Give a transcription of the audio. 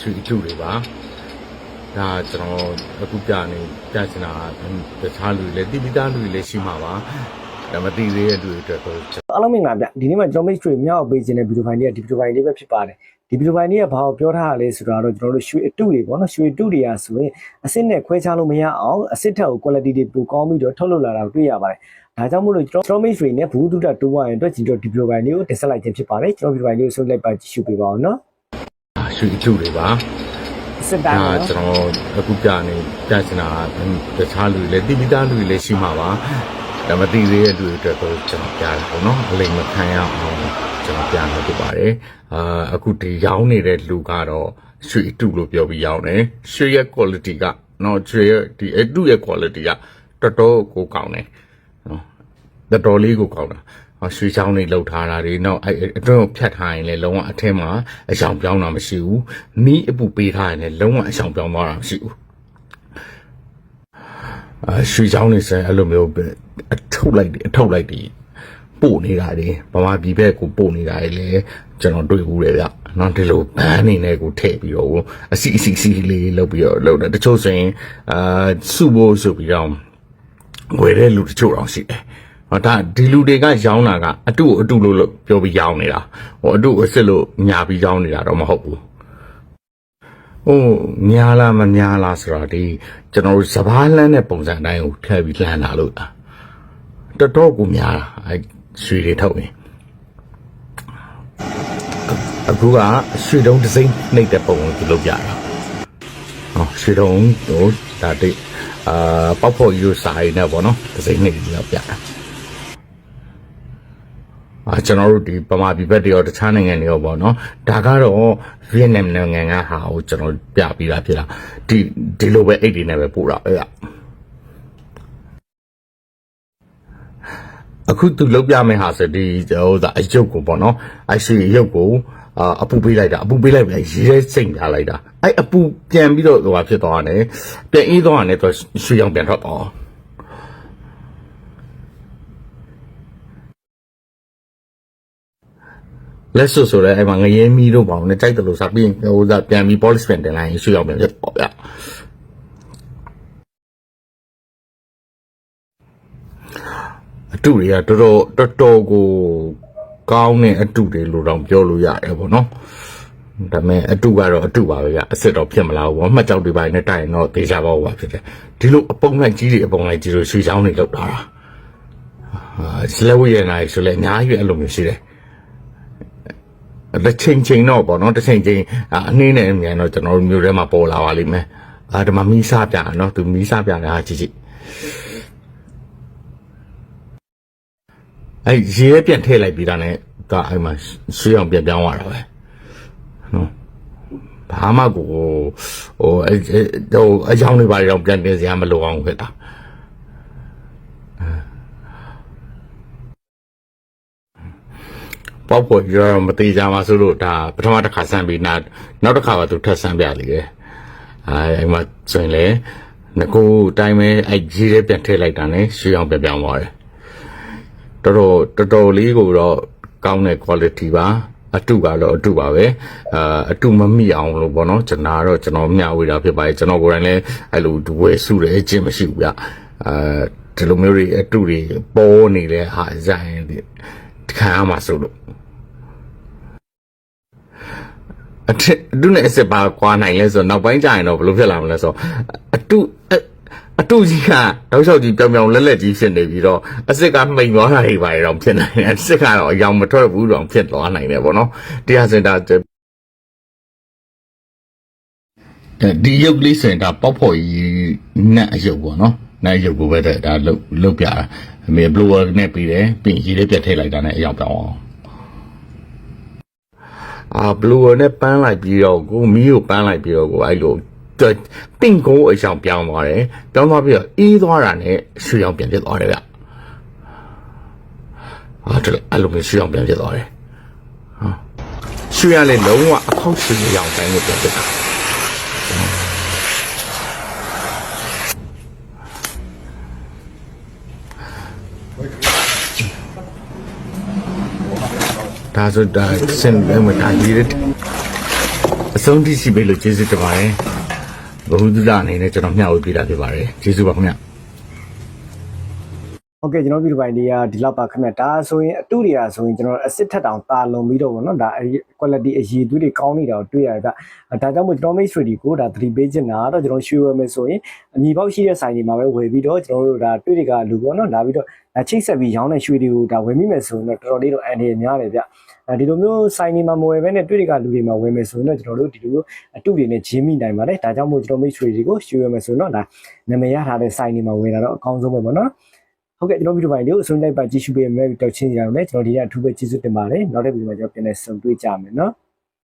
ရွှေအကျုတွေပါဒါကျွန်တော်အခုပြနေပြချင်တာကတခြားလူတွေလည်းတိပိသားလူတွေလည်းရှိမှာပါဒါမသိသေးတဲ့လူတွေအတွက်တော့ကျွန်တော်အားလုံးမင်္ဂလာဗျဒီနေ့မှာကျွန်တော်မိတ်ဆွေမြောက်ပေးခြင်းတဲ့ဗီဒီယိုဖိုင်လေးကဒီဗီဒီယိုဖိုင်လေးပဲဖြစ်ပါတယ်ဒီဗီဒီယိုဖိုင်လေးကဘာကိုပြောထားရလဲဆိုတော့ကျွန်တော်တို့ရွှေအတုတွေပေါ့နော်ရွှေအတုတွေကဆိုရင်အစစ်နဲ့ခွဲခြားလို့မရအောင်အစစ်ထက်ကို quality တွေပိုကောင်းပြီးတော့ထုတ်လုပ်လာတာကိုတွေ့ရပါတယ်ဒါကြောင့်မို့လို့ကျွန်တော်မိတ်ဆွေနဲ့ဘူးတုဒတိုးဝိုင်းအတွက်ကျွန်တော်ဒီဗီဒီယိုဖိုင်လေးကိုတင်ဆက်လိုက်ခြင်းဖြစ်ပါတယ်ကျွန်တော်ဗီဒီယိုဖိုင်လေးကိုဆုံးလိုက်ပါကြည့်ရှုပေးပါအောင်နော် ရွှေအကျုတွေပါအစစ်တိုင်းဒါပေါ့ကျွန်နော်တော်အခုပြနေပြချင်တာကတခြားလူတွေလည်းတိပိသားလူတွေလည်းရှိမှာပါဒါမသိသေးတဲ့လူတွေအတွက်တော့ကျွန်တော်ပြတာပေါ့နော်အလိမ်မခံရအောင်ကျွန်တော်ပြနေဖြစ်ပါတယ်အာအခုဒီရောင်းနေတဲ့လူကတော့ရွှေအတုလို့ပြောပြီးရောင်းတယ်ရွှေရဲ့ quality ကနော်ရွှေရဲ့ဒီအတုရဲ့ quality ကတော်တော်ကိုကောင်းတယ်နော်တော်တော်လေးကိုကောင်းတာဟော ရွှေချောင်းတွေလှုပ်ထားတာတွေနော်အဲ့အဲ့အတွင်းကိုဖြတ်ထားရင်လည်းလုံးဝအထင်းမှာအရှောင်ပြောင်းတာမရှိဘူးနီးအပူပေးထားရင်လည်းလုံးဝအရှောင်ပြောင်းသွားတာမရှိဘူးအရွှေချောင်းနေစအဲ့လိုမျိုးပဲအထုတ်လိုက်တယ်အထုတ်လိုက်တယ်ပို့နေတာတွေဗမာပြည်ဘက်ကိုပို့နေတာတွေလည်းကျွန်တော်တွေ့ဘူးလေဗျနော်ဒီလိုဘန်းနေနဲ့ကိုထည့်ပြီးတော့အစီအစီစီလေးလုပ်ပြီးတော့လုပ်တယ်တချို့ဆိုရင်အာစုဖို့ဆိုပြီးတော့ဝယ်တဲ့လူတချို့တော့ရှိတယ် ဟောဒါဒီလူတွေကရောင်းတာကအတုအတုလို့လို့ပြောပြီးရောင်းနေတာဟိုအတုအစ်စ်လို့ညာပြီးရောင်းနေတာတော့မဟုတ်ဘူးဟိုများလားမများလားဆိုတော့ဒီကျွန်တော်တို့စပားလန်းတဲ့ပုံစံအတိုင်းကိုထည့်ပြီးလှမ်းတာလို့လားတော်တော်ကိုများတာအဲရွှေတွေထုတ်ရင်အခုကရွှေတုံးတစ်စိမ့်နှိပ်တဲ့ပုံကိုသူလုပ်ပြတာဟောရွှေတုံးဟိုဒါတိတ်အာပေါက်ဖို့ယူစာရင်းနဲ့ပေါ့နော်တစ်စိမ့်နှိပ်ပြီးတော့ပြတာ အာကျွန်တော်တို့ဒီပမာပြည်ဘက်တွေရောတခြားနိုင်ငံတွေရောပေါ့နော်ဒါကတော့ဗီယက်နမ်နိုင်ငံကဟာကိုကျွန်တော်ပြပြီးတာဖြစ်တာဒီဒီလိုပဲအိတ်တွေနဲ့ပဲပို့တာပဲကအခုသူလုတ်ပြမယ်ဟာဆိုဒီဟိုဒါအယုတ်ကိုပေါ့နော်အရှိအယုတ်ကိုအာအပူပေးလိုက်တာအပူပေးလိုက်ပြီးရဲစိတ်ထားလိုက်တာအဲ့အပူပြန်ပြီးတော့ဟိုဟာဖြစ်သွားတယ်ပြန်အေးသွားတယ်တော့ရွှေရောင်ပြန်ထွက်သွား လက်စွပ်ဆိုတော့အဲ့မှာငရဲမီတို့ပေါ့နဲ့ကြိုက်တယ်လို့စားပြီးဟိုစားပြန်ပြီး polish pen တင်လိုက်ရင်ရွှေအောင်ပြန်ဖြစ်ပေါ့ဗျအတူတွေကတော်တော်တော်တော်ကိုကောင်းတဲ့အတူတွေလို့တော့ပြောလို့ရတယ်ပေါ့နော်ဒါပေမဲ့အတူကတော့အတူပါပဲဗျအစ်စ်တော့ဖြစ်မလားဘူးပေါ့မှတ်ကြောက်တွေပိုင်းနဲ့တိုက်ရင်တော့တေချာပါဘူးပါဖြစ်တယ်ဒီလိုအပုံလိုက်ကြီးတွေအပုံလိုက်ကြီးတွေရွှေချောင်းတွေလောက်တာအာစလက်ဝရနိုင်ဆိုလဲအများကြီးအဲ့လိုမျိုးရှိတယ် တစ်ချိန်ချိန်တော့ပေါ့နော်တစ်ချိန်ချိန်အာအနှင်းနဲ့အမြန်တော့ကျွန်တော်တို့မျိုးထဲမှာပေါ်လာပါလိမ့်မယ်အာဒီမှာမီးစားပြနော်သူမီးစားပြတာကြည့်ကြည့်အဲရေထဲပြန်ထည့်လိုက်ပြီးတာနဲ့ဒါအဲ့မှာဆွေးအောင်ပြန်ပြောင်းသွားတာပဲနော်ဘာမှကိုဟိုအဲဟိုအကြောင်းတွေပါတော့ပြန်တင်စရာမလိုအောင်ဖြစ်တာ ပေါက်ဖို့ရောမသေးကြမှာဆိုလို့ဒါပထမတစ်ခါဆန်းပြီးနောက်နောက်တစ်ခါကသူထပ်ဆန်းပြလိမ့်တယ်အဲအဲ့မှာဆိုရင်လေငကိုအတိုင်းပဲအဲ့ကြီးလေးပြန်ထည့်လိုက်တာနဲ့ရွှေအောင်ပြန်ပြောင်းသွားတယ်တော်တော်တော်တော်လေးကိုတော့ကောင်းတဲ့ quality ပါအတုကတော့အတုပါပဲအာအတုမမိအောင်လို့ပေါ့နော်ကျွန်တော်ကတော့ကျွန်တော်မျှဝေတာဖြစ်ပါတယ်ကျွန်တော်ကိုယ်တိုင်လည်းအဲ့လိုဝယ်စုတယ်အချင်းမရှိဘူးဗျအာဒီလိုမျိုးတွေအတုတွေပေါ်နေတဲ့ဟာဇိုင်းဒီခံရမှာဆိုလို့ အထက်အ တုနဲ့အစစ်ပါကွာနိုင်လဲဆိုတော့နောက်ပိုင်းကျရင်တော့ဘယ်လိုဖြစ်လာမလဲဆိုတော့အတုအအတုကြီးကတောက်လျှောက်ကြီးပြောင်ပြောင်လက်လက်ကြီးဖြစ်နေပြီးတော့အစစ်ကမှိန်သွားတာတွေပါတော့ဖြစ်နိုင်တယ်အစစ်ကတော့အယောင်မထွက်ဘူးတော့ဖြစ်သွားနိုင်တယ်ပေါ့နော်တရားစင်တာဒီရုပ်လေးစင်တာပေါက်ဖို့ကြီးနဲ့အရုပ်ပေါ့နော်နဲ့ရုပ်ကိုပဲဒါလုတ်လုတ်ပြတာအမေဘလိုဝါနဲ့ပြီးတယ်ပြီးရင်ရေလေးပြတ်ထည့်လိုက်တာနဲ့အယောင်ပြောင်းအောင် အာဘလူးနဲ့ပန်းလိုက်ပြီးတော့ကိုမီးကိုပန်းလိုက်ပြီးတော့ကိုအဲ့လိုပင့်ကိုအကြောင်ပြောင်းသွားတယ်ပြောင်းသွားပြီးတော့အေးသွားတာနဲ့ရွှေအောင်ပြန်ဖြစ်သွားတယ်ဗျအာဒါအဲ့လိုမျိုးရွှေအောင်ပြန်ဖြစ်သွားတယ်ဟာရွှေရလည်းလုံးဝအခောက်ရွှေရောင်တိုင်းကိုပြန်ဖြစ်တာ ဒါဆိုဒါစင်လည်းမထားရည်တယ်အဆုံးထိရှိပေးလို့ကျေးဇူးတင်ပါတယ်ဘုဟုတုဒအနေနဲ့ကျွန်တော်မျှဝေပေးတာဖြစ်ပါတယ်ကျေးဇူးပါခင်ဗျ ဟုတ်ကဲ့ကျွန်တော်ဗီဒီယိုပိုင်းလေးကဒီလောက်ပါခင်ဗျဒါဆိုရင်အတူတွေကဆိုရင်ကျွန်တော်အစစ်ထက်တောင်တာလွန်ပြီးတော့ဗောနော်ဒါအဲဒီ quality အရည်အသွေးတွေကောင်းနေတာကိုတွေ့ရတယ်ဗျဒါကြောင့်မို့ကျွန်တော် make sure ဒီကိုဒါသတိပေးချင်တာကတော့ကျွန်တော်ရွှေဝယ်မယ်ဆိုရင်အညီပေါက်ရှိတဲ့ဆိုင်တွေမှာပဲဝယ်ပြီးတော့ကျွန်တော်တို့ဒါတွေ့တွေကလူပေါ့နော်လာပြီးတော့ဒါချိတ်ဆက်ပြီးရောင်းတဲ့ရွှေတွေကိုဒါဝယ်မိမယ်ဆိုရင်တော့တော်တော်လေးတော့အန်ဒီရများတယ်ဗျအဲဒီလိုမျိုးဆိုင်တွေမှာမဝယ်ဘဲနဲ့တွေ့တွေကလူတွေမှာဝယ်မယ်ဆိုရင်တော့ကျွန်တော်တို့ဒီလိုမျိုးအတူတွေနဲ့ဂျင်းမိနိုင်ပါတယ်ဒါကြောင့်မို့ကျွန်တော် make sure တွေကိုရွှေဝယ်မယ်ဆိုရင်တော့ဒါနာမည်ရထားတဲ့ဆိုင်တွေမှာဝယ်တာတော့အကောင်းဆုံးပဲပေါ့နော် ဟုတ်ကဲ့ကျွန်တော်ဗီဒီယိုပိုင်းလေးကိုအဆုံးလိုက်ပါကြည့်ရှုပေးမယ်တောက်ချင်းကြရအောင်လေကျွန်တော်ဒီကအထူးပဲကျေးဇူးတင်ပါတယ်နောက်တဲ့ဗီဒီယိုမှာကျွန်တော်ပြန်လည်ဆုံတွေ့ကြမယ်နော်